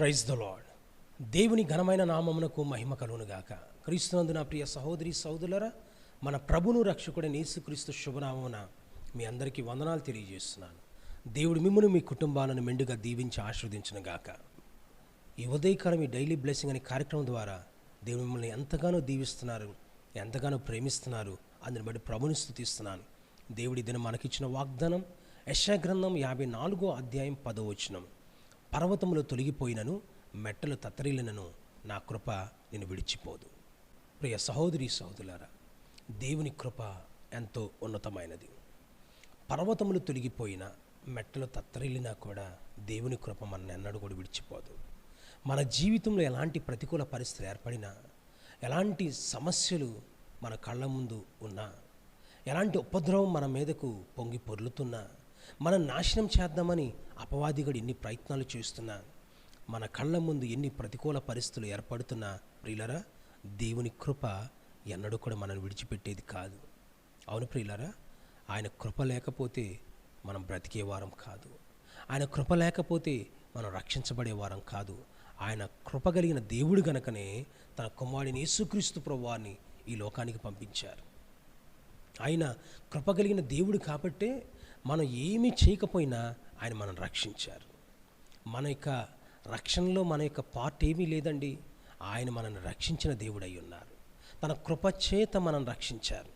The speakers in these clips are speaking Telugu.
ప్రైజ్ ద లాడ్ దేవుని ఘనమైన నామమునకు మహిమ కలుగునుగాక క్రీస్తునందు నా ప్రియ సహోదరి సహోదరులరా మన ప్రభును రక్షకుడైన యేసుక్రీస్తు శుభనామమున మీ అందరికీ వందనాలు తెలియజేస్తున్నాను. దేవుడు మిమ్మల్ని మీ కుటుంబాలను మెండుగా దీవించి ఆశీర్వదించిన గాక. ఈ ఉదయకాలం ఈ డైలీ బ్లెస్సింగ్ అనే కార్యక్రమం ద్వారా దేవుడు మిమ్మల్ని ఎంతగానో దీవిస్తున్నారు ఎంతగానో ప్రేమిస్తున్నారు అందుని బట్టి ప్రభుని స్థుతిస్తున్నాను దేవుడి దినం మనకిచ్చిన వాగ్దానం యశాగ్రంథం యాభై నాలుగో అధ్యాయం పదో వచనం. పర్వతములు తొలగిపోయినను మెట్టలు తత్తరిల్లినను నా కృప నేను విడిచిపోదు. ప్రియ సహోదరి సహోదరులారా దేవుని కృప ఎంతో ఉన్నతమైనది. పర్వతములు తొలగిపోయిన మెట్టలు తత్తరిల్లినా కూడా దేవుని కృప మన ఎన్నడూ కూడా విడిచిపోదు. మన జీవితంలో ఎలాంటి ప్రతికూల పరిస్థితులు ఏర్పడినా ఎలాంటి సమస్యలు మన కళ్ళ ముందు ఉన్నా ఎలాంటి ఉపద్రవం మన మీదకు పొంగి పొర్లుతున్నా మనం నాశనం చేద్దామని అపవాదిగడు ఎన్ని ప్రయత్నాలు చేస్తున్నా మన కళ్ళ ముందు ఎన్ని ప్రతికూల పరిస్థితులు ఏర్పడుతున్నా ప్రియులరా దేవుని కృప ఎన్నడూ కూడా మనల్ని విడిచిపెట్టేది కాదు. అవును ప్రియులరా ఆయన కృప లేకపోతే మనం బ్రతికే వారం కాదు. ఆయన కృప లేకపోతే మనం రక్షించబడే వారం కాదు. ఆయన కృప కలిగిన దేవుడు గనకనే తన కుమారుడిని యేసుక్రీస్తు ప్రభువాన్ని ఈ లోకానికి పంపించారు. ఆయన కృప కలిగిన దేవుడు కాబట్టే మనం ఏమీ చేయకపోయినా ఆయన మనం రక్షించారు. మన యొక్క రక్షణలో మన యొక్క పార్ట్ ఏమీ లేదండి. ఆయన మనల్ని రక్షించిన దేవుడై ఉన్నారు. తన కృప చేత మనం రక్షించారు.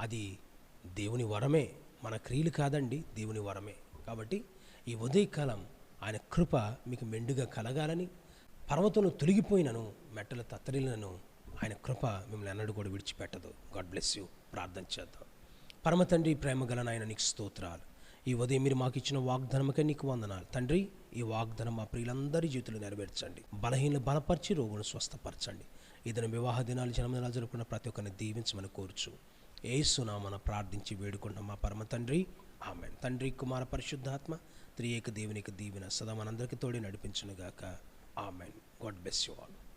అది దేవుని వరమే. మన క్రియలు కాదండి దేవుని వరమే. కాబట్టి ఈ ఉదయకాలం ఆయన కృప మీకు మెండుగా కలగాలని పర్వతంలో తొలగిపోయినను మెట్టలు తత్తరిలను ఆయన కృప మిమ్మల్ని అన్నడు కూడా విడిచిపెట్టదు. గాడ్ బ్లెస్ యూ ప్రార్థన చేద్దాం. పరమ తండ్రి ప్రేమ గల నాయన నీకు స్తోత్రాలు. ఈ ఉదయం మీరు మాకు ఇచ్చిన వాగ్దానమకే నీకు వందనాలు. తండ్రి ఈ వాగ్దానం మా ప్రియులందరి జీవితంలో నెరవేర్చండి. బలహీనలు బలపరిచి రోగులను స్వస్థపరచండి. ఇతను వివాహ దినాలు జన్మదినాలు జరుపుకున్న ప్రతి ఒక్కరిని దీవించమని కోరుచు. ఏసునామన ప్రార్థించి వేడుకుంటున్నాం మా పరమ తండ్రి. ఆమె తండ్రి కుమార పరిశుద్ధాత్మ త్రియేక దేవునికి దీవెన సదా మనందరికీ తోడి నడిపించునుగాక. Amen. God bless you all.